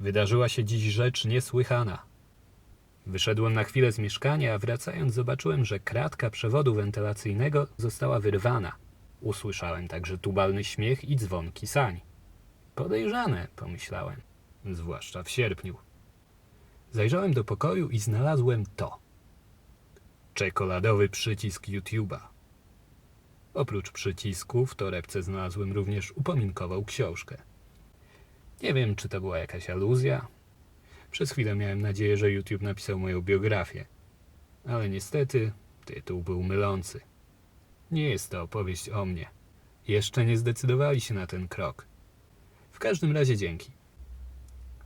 Wydarzyła się dziś rzecz niesłychana. Wyszedłem na chwilę z mieszkania, a wracając zobaczyłem, że kratka przewodu wentylacyjnego została wyrwana. Usłyszałem także tubalny śmiech i dzwonki sań. Podejrzane, pomyślałem, zwłaszcza w sierpniu. Zajrzałem do pokoju i znalazłem to. Czekoladowy przycisk YouTube'a. Oprócz przycisku w torebce znalazłem również upominkową książkę. Nie wiem, czy to była jakaś aluzja. Przez chwilę miałem nadzieję, że YouTube napisał moją biografię. Ale niestety tytuł był mylący. Nie jest to opowieść o mnie. Jeszcze nie zdecydowali się na ten krok. W każdym razie dzięki.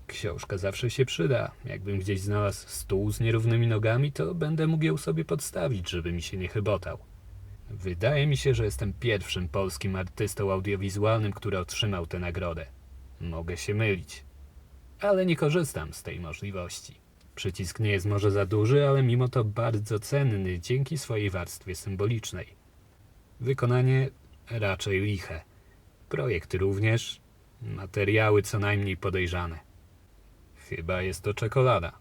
Książka zawsze się przyda. Jakbym gdzieś znalazł stół z nierównymi nogami, to będę mógł ją sobie podstawić, żeby mi się nie chybotał. Wydaje mi się, że jestem pierwszym polskim artystą audiowizualnym, który otrzymał tę nagrodę. Mogę się mylić, ale nie korzystam z tej możliwości. Przycisk nie jest może za duży, ale mimo to bardzo cenny dzięki swojej warstwie symbolicznej. Wykonanie raczej liche. Projekt również, materiały co najmniej podejrzane. Chyba jest to czekolada.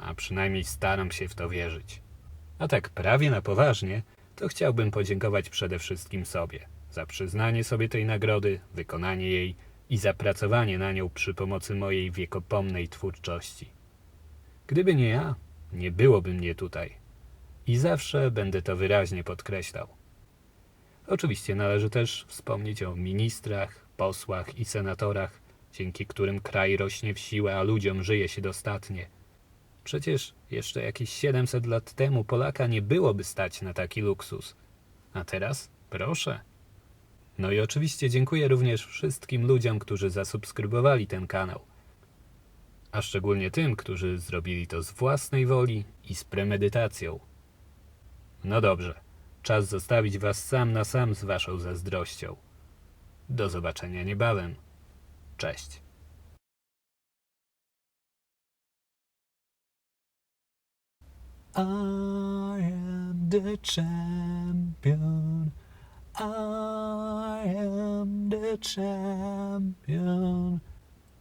A przynajmniej staram się w to wierzyć. A tak prawie na poważnie, to chciałbym podziękować przede wszystkim sobie za przyznanie sobie tej nagrody, wykonanie jej i zapracowanie na nią przy pomocy mojej wiekopomnej twórczości. Gdyby nie ja, nie byłoby mnie tutaj. I zawsze będę to wyraźnie podkreślał. Oczywiście należy też wspomnieć o ministrach, posłach i senatorach, dzięki którym kraj rośnie w siłę, a ludziom żyje się dostatnie. Przecież jeszcze jakieś 700 lat temu Polaka nie byłoby stać na taki luksus. A teraz proszę. No i oczywiście dziękuję również wszystkim ludziom, którzy zasubskrybowali ten kanał. A szczególnie tym, którzy zrobili to z własnej woli i z premedytacją. No dobrze, czas zostawić was sam na sam z waszą zazdrością. Do zobaczenia niebawem. Cześć. I am the champion. I am the champion.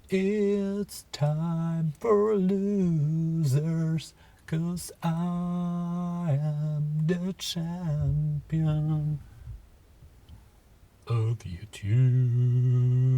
It's time for losers, cause I am the champion of YouTube.